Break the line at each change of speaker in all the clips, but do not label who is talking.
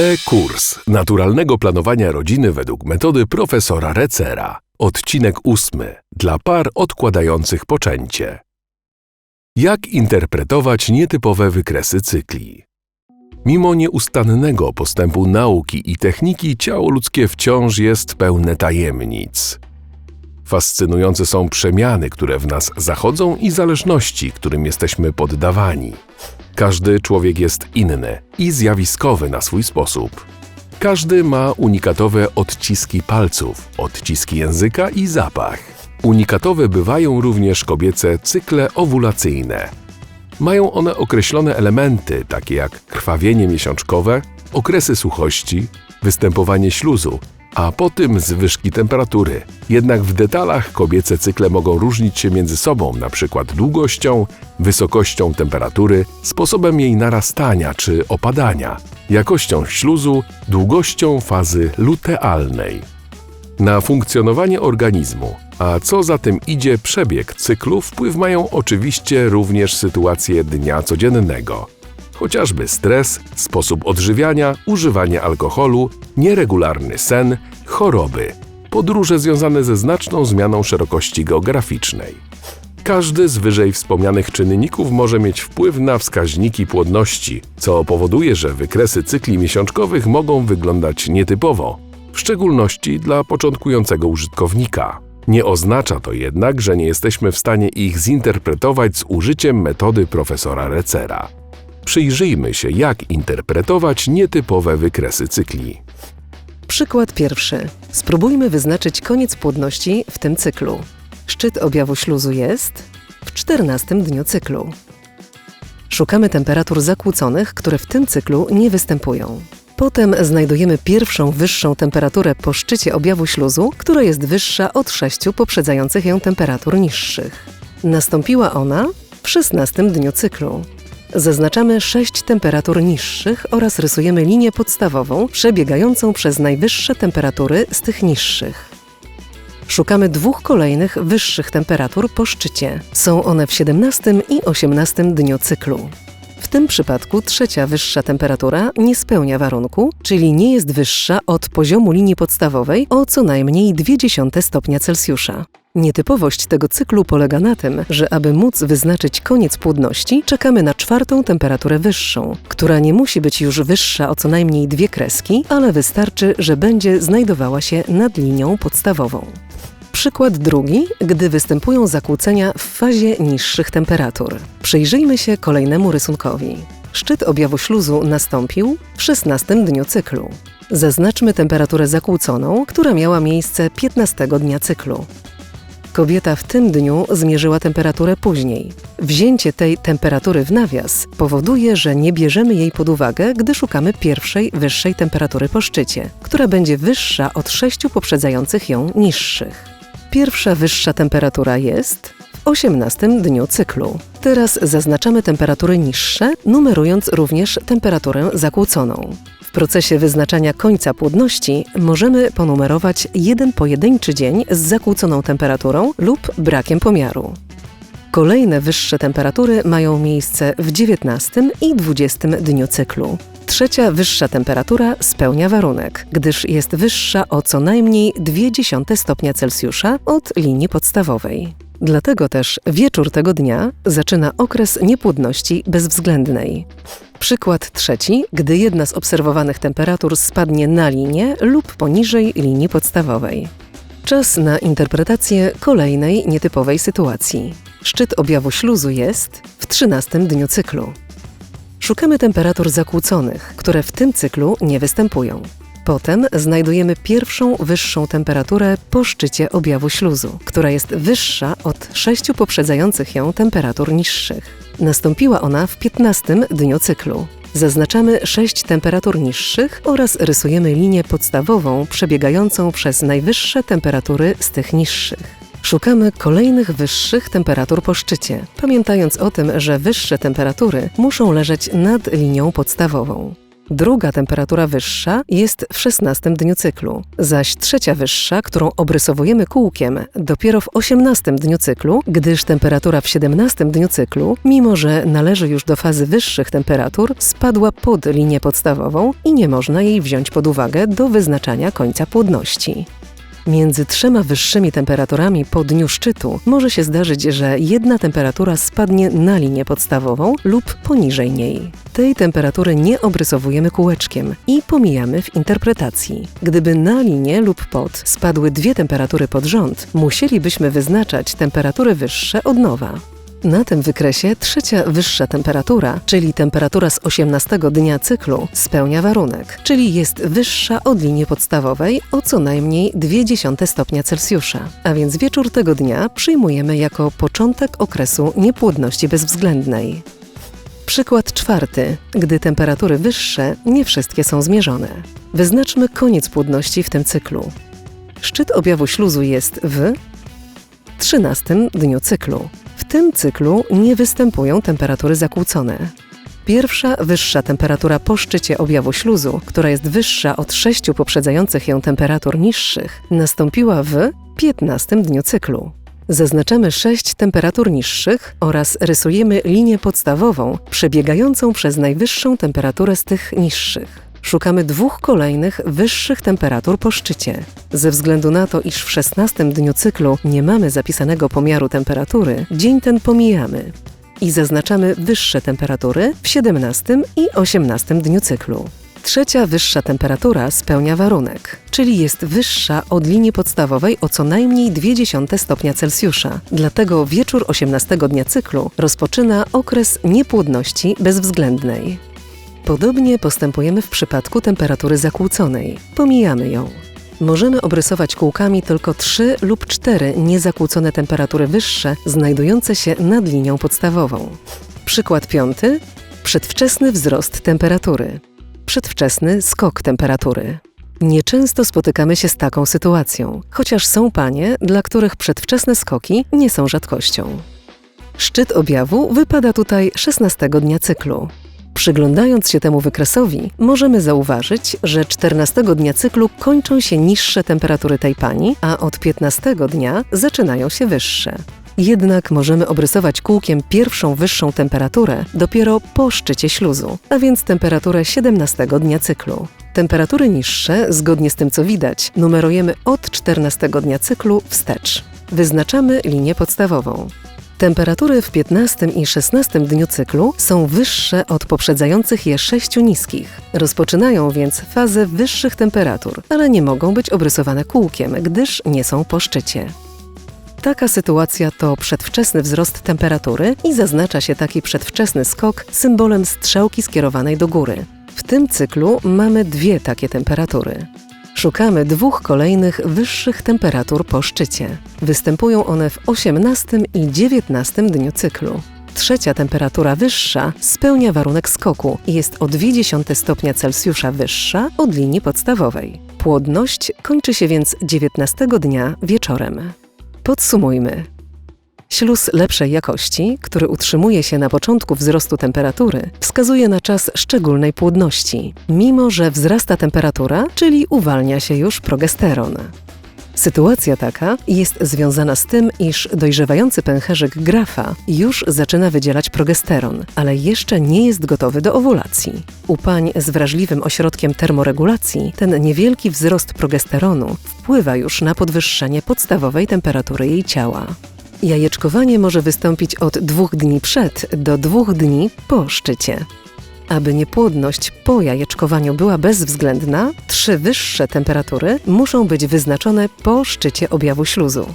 E-kurs naturalnego planowania rodziny według metody profesora Recera. Odcinek ósmy dla par odkładających poczęcie. Jak interpretować nietypowe wykresy cykli? Mimo nieustannego postępu nauki i techniki, ciało ludzkie wciąż jest pełne tajemnic. Fascynujące są przemiany, które w nas zachodzą i zależności, którym jesteśmy poddawani. Każdy człowiek jest inny i zjawiskowy na swój sposób. Każdy ma unikatowe odciski palców, odciski języka i zapach. Unikatowe bywają również kobiece cykle owulacyjne. Mają one określone elementy, takie jak krwawienie miesiączkowe, okresy suchości, występowanie śluzu, a po tym zwyżki temperatury. Jednak w detalach kobiece cykle mogą różnić się między sobą, np. długością, wysokością temperatury, sposobem jej narastania czy opadania, jakością śluzu, długością fazy lutealnej. Na funkcjonowanie organizmu, a co za tym idzie przebieg cyklu, wpływ mają oczywiście również sytuacje dnia codziennego chociażby stres, sposób odżywiania, używanie alkoholu, nieregularny sen, choroby, podróże związane ze znaczną zmianą szerokości geograficznej. Każdy z wyżej wspomnianych czynników może mieć wpływ na wskaźniki płodności, co powoduje, że wykresy cykli miesiączkowych mogą wyglądać nietypowo, w szczególności dla początkującego użytkownika. Nie oznacza to jednak, że nie jesteśmy w stanie ich zinterpretować z użyciem metody profesora Recera. Przyjrzyjmy się, jak interpretować nietypowe wykresy cykli.
Przykład pierwszy. Spróbujmy wyznaczyć koniec płodności w tym cyklu. Szczyt objawu śluzu jest w 14 dniu cyklu. Szukamy temperatur zakłóconych, które w tym cyklu nie występują. Potem znajdujemy pierwszą wyższą temperaturę po szczycie objawu śluzu, która jest wyższa od sześciu poprzedzających ją temperatur niższych. Nastąpiła ona w 16 dniu cyklu. Zaznaczamy sześć temperatur niższych oraz rysujemy linię podstawową przebiegającą przez najwyższe temperatury z tych niższych. Szukamy dwóch kolejnych wyższych temperatur po szczycie. Są one w 17 i 18 dniu cyklu. W tym przypadku trzecia wyższa temperatura nie spełnia warunku, czyli nie jest wyższa od poziomu linii podstawowej o co najmniej 0,2 stopnia Celsjusza. Nietypowość tego cyklu polega na tym, że aby móc wyznaczyć koniec płodności, czekamy na czwartą temperaturę wyższą, która nie musi być już wyższa o co najmniej dwie kreski, ale wystarczy, że będzie znajdowała się nad linią podstawową. Przykład drugi, gdy występują zakłócenia w fazie niższych temperatur. Przyjrzyjmy się kolejnemu rysunkowi. Szczyt objawu śluzu nastąpił w 16 dniu cyklu. Zaznaczmy temperaturę zakłóconą, która miała miejsce 15 dnia cyklu. Kobieta w tym dniu zmierzyła temperaturę później. Wzięcie tej temperatury w nawias powoduje, że nie bierzemy jej pod uwagę, gdy szukamy pierwszej, wyższej temperatury po szczycie, która będzie wyższa od sześciu poprzedzających ją niższych. Pierwsza wyższa temperatura jest w 18 dniu cyklu. Teraz zaznaczamy temperatury niższe, numerując również temperaturę zakłóconą. W procesie wyznaczania końca płodności możemy ponumerować jeden pojedynczy dzień z zakłóconą temperaturą lub brakiem pomiaru. Kolejne wyższe temperatury mają miejsce w 19 i 20 dniu cyklu. Trzecia wyższa temperatura spełnia warunek, gdyż jest wyższa o co najmniej 0,2 stopnia Celsjusza od linii podstawowej. Dlatego też wieczór tego dnia zaczyna okres niepłodności bezwzględnej. Przykład trzeci, gdy jedna z obserwowanych temperatur spadnie na linię lub poniżej linii podstawowej. Czas na interpretację kolejnej nietypowej sytuacji. Szczyt objawu śluzu jest w 13 dniu cyklu. Szukamy temperatur zakłóconych, które w tym cyklu nie występują. Potem znajdujemy pierwszą wyższą temperaturę po szczycie objawu śluzu, która jest wyższa od sześciu poprzedzających ją temperatur niższych. Nastąpiła ona w 15 dniu cyklu. Zaznaczamy sześć temperatur niższych oraz rysujemy linię podstawową przebiegającą przez najwyższe temperatury z tych niższych. Szukamy kolejnych wyższych temperatur po szczycie, pamiętając o tym, że wyższe temperatury muszą leżeć nad linią podstawową. Druga temperatura wyższa jest w 16 dniu cyklu, zaś trzecia wyższa, którą obrysowujemy kółkiem, dopiero w 18 dniu cyklu, gdyż temperatura w 17 dniu cyklu, mimo że należy już do fazy wyższych temperatur, spadła pod linię podstawową i nie można jej wziąć pod uwagę do wyznaczania końca płodności. Między trzema wyższymi temperaturami po dniu szczytu może się zdarzyć, że jedna temperatura spadnie na linię podstawową lub poniżej niej. Tej temperatury nie obrysowujemy kółeczkiem i pomijamy w interpretacji. Gdyby na linię lub pod spadły dwie temperatury pod rząd, musielibyśmy wyznaczać temperatury wyższe od nowa. Na tym wykresie trzecia wyższa temperatura, czyli temperatura z 18 dnia cyklu, spełnia warunek, czyli jest wyższa od linii podstawowej o co najmniej 0,2 stopnia Celsjusza. A więc wieczór tego dnia przyjmujemy jako początek okresu niepłodności bezwzględnej. Przykład czwarty, gdy temperatury wyższe, nie wszystkie są zmierzone. Wyznaczmy koniec płodności w tym cyklu. Szczyt objawu śluzu jest w 13 dniu cyklu. Tym cyklu nie występują temperatury zakłócone. Pierwsza wyższa temperatura po szczycie objawu śluzu, która jest wyższa od sześciu poprzedzających ją temperatur niższych, nastąpiła w 15 dniu cyklu. Zaznaczamy sześć temperatur niższych oraz rysujemy linię podstawową przebiegającą przez najwyższą temperaturę z tych niższych. Szukamy dwóch kolejnych wyższych temperatur po szczycie. Ze względu na to, iż w 16 dniu cyklu nie mamy zapisanego pomiaru temperatury, dzień ten pomijamy i zaznaczamy wyższe temperatury w 17 i 18 dniu cyklu. Trzecia wyższa temperatura spełnia warunek, czyli jest wyższa od linii podstawowej o co najmniej 0,2 stopnia Celsjusza. Dlatego wieczór 18 dnia cyklu rozpoczyna okres niepłodności bezwzględnej. Podobnie postępujemy w przypadku temperatury zakłóconej. Pomijamy ją. Możemy obrysować kółkami tylko 3 lub 4 niezakłócone temperatury wyższe, znajdujące się nad linią podstawową. Przykład piąty. Przedwczesny wzrost temperatury. Przedwczesny skok temperatury. Nieczęsto spotykamy się z taką sytuacją, chociaż są panie, dla których przedwczesne skoki nie są rzadkością. Szczyt objawu wypada tutaj 16 dnia cyklu. Przyglądając się temu wykresowi, możemy zauważyć, że 14 dnia cyklu kończą się niższe temperatury tej pani, a od 15 dnia zaczynają się wyższe. Jednak możemy obrysować kółkiem pierwszą wyższą temperaturę dopiero po szczycie śluzu, a więc temperaturę 17 dnia cyklu. Temperatury niższe, zgodnie z tym co widać, numerujemy od 14 dnia cyklu wstecz. Wyznaczamy linię podstawową. Temperatury w 15 i 16 dniu cyklu są wyższe od poprzedzających je sześciu niskich. Rozpoczynają więc fazę wyższych temperatur, ale nie mogą być obrysowane kółkiem, gdyż nie są po szczycie. Taka sytuacja to przedwczesny wzrost temperatury i zaznacza się taki przedwczesny skok symbolem strzałki skierowanej do góry. W tym cyklu mamy dwie takie temperatury. Szukamy dwóch kolejnych wyższych temperatur po szczycie. Występują one w 18 i 19 dniu cyklu. Trzecia temperatura wyższa spełnia warunek skoku i jest o 0,2 stopnia Celsjusza wyższa od linii podstawowej. Płodność kończy się więc 19 dnia wieczorem. Podsumujmy. Śluz lepszej jakości, który utrzymuje się na początku wzrostu temperatury, wskazuje na czas szczególnej płodności, mimo że wzrasta temperatura, czyli uwalnia się już progesteron. Sytuacja taka jest związana z tym, iż dojrzewający pęcherzyk grafa już zaczyna wydzielać progesteron, ale jeszcze nie jest gotowy do owulacji. U pań z wrażliwym ośrodkiem termoregulacji ten niewielki wzrost progesteronu wpływa już na podwyższenie podstawowej temperatury jej ciała. Jajeczkowanie może wystąpić od dwóch dni przed do dwóch dni po szczycie. Aby niepłodność po jajeczkowaniu była bezwzględna, trzy wyższe temperatury muszą być wyznaczone po szczycie objawu śluzu.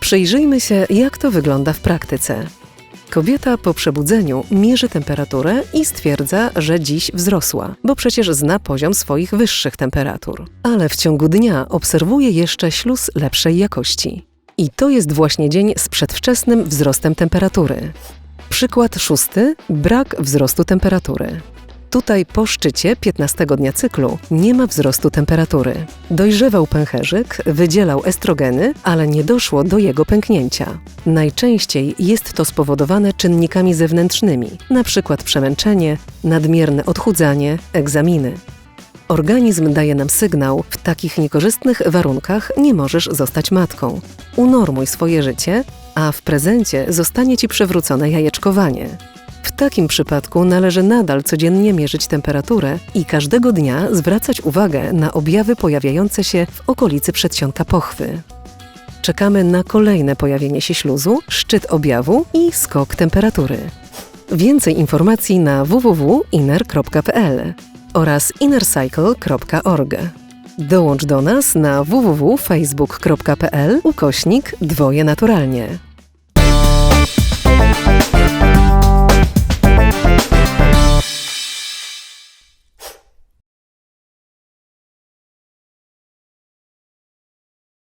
Przyjrzyjmy się, jak to wygląda w praktyce. Kobieta po przebudzeniu mierzy temperaturę i stwierdza, że dziś wzrosła, bo przecież zna poziom swoich wyższych temperatur. Ale w ciągu dnia obserwuje jeszcze śluz lepszej jakości. I to jest właśnie dzień z przedwczesnym wzrostem temperatury. Przykład szósty brak wzrostu temperatury. Tutaj po szczycie 15 dnia cyklu nie ma wzrostu temperatury. Dojrzewał pęcherzyk, wydzielał estrogeny, ale nie doszło do jego pęknięcia. Najczęściej jest to spowodowane czynnikami zewnętrznymi, np. przemęczenie, nadmierne odchudzanie, egzaminy. Organizm daje nam sygnał, w takich niekorzystnych warunkach nie możesz zostać matką. Unormuj swoje życie, a w prezencie zostanie ci przywrócone jajeczkowanie. W takim przypadku należy nadal codziennie mierzyć temperaturę i każdego dnia zwracać uwagę na objawy pojawiające się w okolicy przedsionka pochwy. Czekamy na kolejne pojawienie się śluzu, szczyt objawu i skok temperatury. Więcej informacji na www.inner.pl oraz innercycle.org. Dołącz do nas na www.facebook.pl ukośnik dwoje naturalnie.